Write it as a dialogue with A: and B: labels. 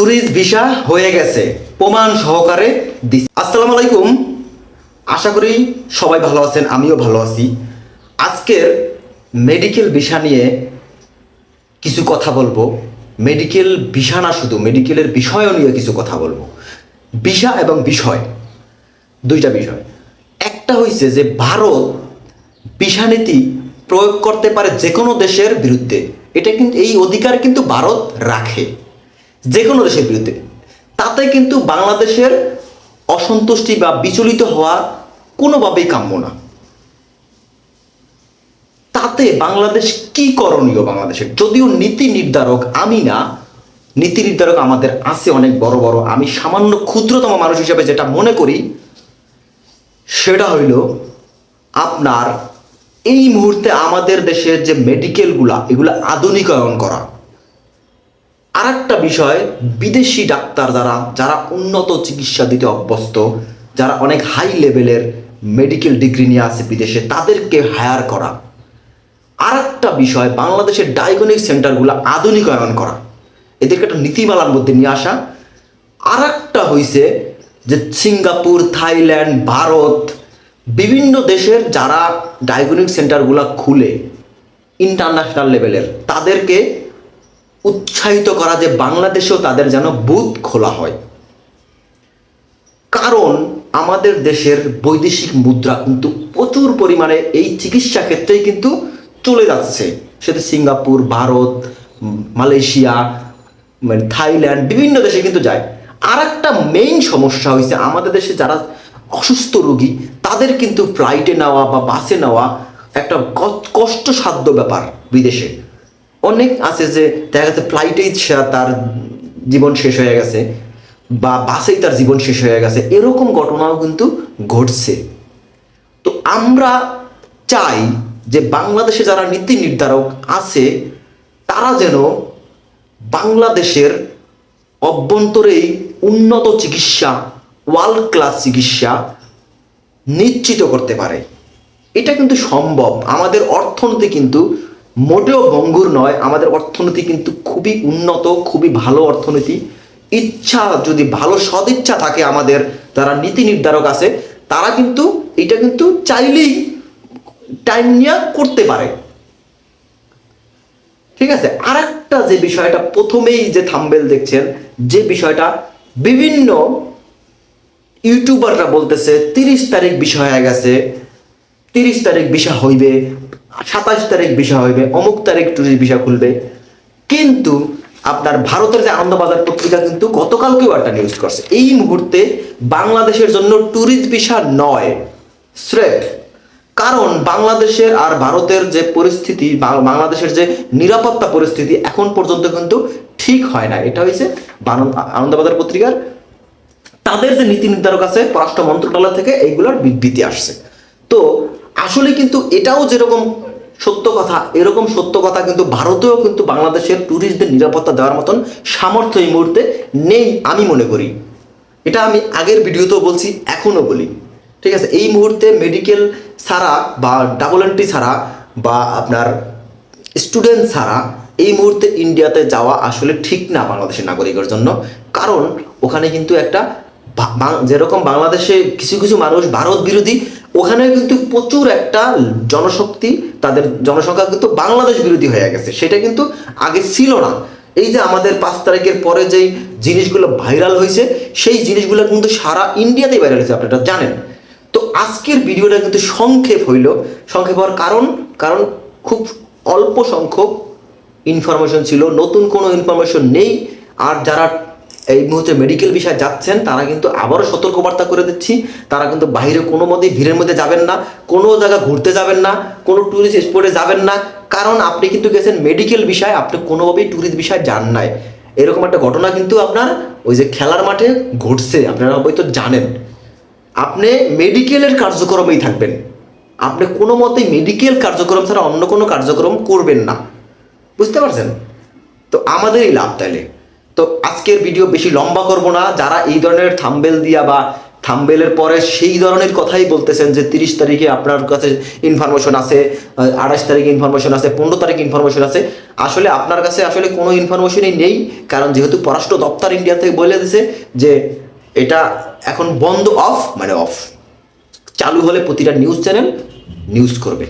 A: Tourist visa হয়ে গেছে। প্রমাণ সহকারে দিস আসসালামু আলাইকুম। আশা করি সবাই ভালো আছেন, আমিও ভালো আছি। আজকের মেডিকেল ভিসা নিয়ে কিছু কথা বলব। মেডিকেল ভিসা না শুধু, মেডিকেলের বিষয়ও নিয়ে কিছু কথা বলব। ভিসা এবং বিষয়, দুইটা বিষয়। একটা হয়েছে যে ভারত ভিসা নীতি প্রয়োগ করতে পারে যে কোনো দেশের বিরুদ্ধে। এটা কিন্তু, এই অধিকার কিন্তু ভারত রাখে। যে কোনো দেশের বিরুদ্ধে। তাতে কিন্তু বাংলাদেশের অসন্তুষ্টি বা বিচলিত হওয়া কোনোভাবেই কাম্য না। তাতে বাংলাদেশ কি করণীয় বাংলাদেশের? যদিও নীতি নির্ধারক আমি না, নীতি নির্ধারক আমাদের আছে অনেক বড় বড়। আমি সামান্য ক্ষুদ্রতম মানুষ হিসেবে যেটা মনে করি, সেটা হইল আপনার এই মুহূর্তে আমাদের দেশের যে মেডিকেলগুলা এগুলো আধুনিকায়ন করা। আর একটা বিষয়, বিদেশি ডাক্তার যারা যারা উন্নত চিকিৎসা দিতে অভ্যস্ত, যারা অনেক হাই লেভেলের মেডিকেল ডিগ্রি নিয়ে আছে বিদেশে, তাদেরকে হায়ার করা। আর একটা বিষয়, বাংলাদেশের ডায়াগনিক সেন্টারগুলো আধুনিকায়ন করা। এদেরকে একটা নীতিমালার মধ্যে নিয়ে আসা। আর একটা হয়েছে যে সিঙ্গাপুর, থাইল্যান্ড, ভারত, বিভিন্ন দেশের যারা ডায়াগনিক সেন্টারগুলো খুলে ইন্টারন্যাশনাল লেভেলের তাদেরকে উৎসাহিত করা যে বাংলাদেশেও তাদের যেন বুথ খোলা হয়। কারণ আমাদের দেশের বৈদেশিক মুদ্রা কিন্তু প্রচুর পরিমাণে এই চিকিৎসা ক্ষেত্রেই কিন্তু চলে যাচ্ছে। সেটা সিঙ্গাপুর, ভারত, মালয়েশিয়া মানে থাইল্যান্ড, বিভিন্ন দেশে কিন্তু যায়। আর একটা মেইন সমস্যা হয়েছে আমাদের দেশে যারা অসুস্থ রোগী, তাদের কিন্তু ফ্লাইটে নেওয়া বা বাসে নেওয়া একটা কষ্টসাধ্য ব্যাপার বিদেশে। অনেক আছে যে দেখা যাচ্ছে ফ্লাইটেই তার জীবন শেষ হয়ে গেছে বা বাসেই তার জীবন শেষ হয়ে গেছে। এরকম ঘটনাও কিন্তু ঘটছে। তো আমরা চাই যে বাংলাদেশে যারা নীতি নির্ধারক আছে, তারা যেন বাংলাদেশের অভ্যন্তরেই উন্নত চিকিৎসা ওয়ার্ল্ড ক্লাস চিকিৎসা নিশ্চিত করতে পারে। এটা কিন্তু সম্ভব। আমাদের অর্থনীতি কিন্তু মোটেও ভঙ্গুর নয়, আমাদের অর্থনীতি কিন্তু খুবই উন্নত, খুবই ভালো অর্থনীতি। ইচ্ছা যদি ভালো সদিচ্ছা থাকে আমাদের, যারা নীতি নির্ধারক আছে, তারা কিন্তু এটা কিন্তু চাইলেই টাইম নিয়ে করতে পারে। ঠিক আছে? আরেকটা যে বিষয়টা, প্রথমেই যে থাম্বেল দেখছেন, যে বিষয়টা বিভিন্ন ইউটিউবাররা বলতেছে, তিরিশ তারিখ বিষয় হয়ে গেছে, তিরিশ তারিখ বিষয় হইবে সাতাশ তারিখ বিষয় হইবে, অমুক তারিখ টুরিস্ট বিষয় খুলবে। কিন্তু আপনার ভারতের যে আনন্দবাজার পত্রিকা কিন্তু গতকালকেও একটা নিউজ করছে। এই মুহূর্তে বাংলাদেশের জন্য ট্যুরিস্ট ভিসা নয়, স্রেফ। কারণ বাংলাদেশের আর ভারতের যে পরিস্থিতি বাংলাদেশের যে নিরাপত্তা পরিস্থিতি এখন পর্যন্ত কিন্তু ঠিক হয় না। এটা হয়েছে আনন্দবাজার পত্রিকার। তাদের যে নীতি নির্ধারক আছে, পররাষ্ট্র মন্ত্রণালয় থেকে এইগুলোর বিবৃতি আসছে। তো আসলে কিন্তু এটাও যেরকম সত্য কথা, এরকম সত্য কথা কিন্তু ভারতেও কিন্তু বাংলাদেশের ট্যুরিস্টদের নিরাপত্তা দেওয়ার মতন সামর্থ্য এই মুহূর্তে নেই আমি মনে করি। এটা আমি আগের ভিডিওতেও বলছি, এখনও বলি। ঠিক আছে, এই মুহূর্তে মেডিকেল ছাড়া বা ডাবল এন্ট্রি ছাড়া বা আপনার স্টুডেন্ট ছাড়া এই মুহূর্তে ইন্ডিয়াতে যাওয়া আসলে ঠিক না বাংলাদেশের নাগরিকের জন্য। কারণ ওখানে কিন্তু একটা যেরকম বাংলাদেশে কিছু কিছু মানুষ ভারত বিরোধী ওখানে কিন্তু প্রচুর একটা জনশক্তি, তাদের জনসংখ্যা কিন্তু বাংলাদেশ বিরোধী হয়ে গেছে। সেটা কিন্তু আগে ছিল না। এই যে আমাদের পাঁচ তারিখের পরে যেই জিনিসগুলো ভাইরাল হয়েছে, সেই জিনিসগুলো কিন্তু সারা ইন্ডিয়াতেই ভাইরাল হয়েছে, আপনারা জানেন। তো আজকের ভিডিওটা কিন্তু সংক্ষেপ হইল। সংক্ষেপ হওয়ার কারণ কারণ খুব অল্প সংখ্যক ইনফরমেশন ছিল, নতুন কোনো ইনফরমেশন নেই। আর যারা এই মুহূর্তে মেডিকেল বিষয়ে যাচ্ছেন, তারা কিন্তু আবারও সতর্কবার্তা করে দিচ্ছি। তারা কিন্তু বাইরে কোনো মতেই ভিড়ের মধ্যে যাবেন না, কোনো জায়গা ঘুরতে যাবেন না, কোনো ট্যুরিস্ট স্পটে যাবেন না। কারণ আপনি কিন্তু গেছেন মেডিকেল বিষয়, আপনি কোনোভাবেই ট্যুরিস্ট বিষয় যান নাই। এরকম একটা ঘটনা কিন্তু আপনার ওই যে খেলার মাঠে ঘটছে, আপনারা হয়তো জানেন। আপনি মেডিকেলের কার্যক্রমেই থাকবেন। আপনি কোনো মতেই মেডিকেল কার্যক্রম ছাড়া অন্য কোনো কার্যক্রম করবেন না। বুঝতে পারছেন? তো আমাদেরই লাভ তাইলে। তো আজকের ভিডিও বেশি লম্বা করব না। যারা এই ধরনের থাম্বেল দিয়া বা থাম্বেলের পরে সেই ধরনের কথাই বলতেছেন যে তিরিশ তারিখে আপনার কাছে ইনফরমেশন আছে আঠাশ তারিখে ইনফরমেশন আছে, পনেরো তারিখে ইনফরমেশন আছে। আসলে আপনার কাছে আসলে কোনো ইনফরমেশনই নেই, কারণ যেহেতু পররাষ্ট্র দপ্তর ইন্ডিয়া থেকে বলে দিছে যে এটা এখন বন্ধ অফ মানে অফ চালু হলে প্রতিটা নিউজ চ্যানেল নিউজ করবে।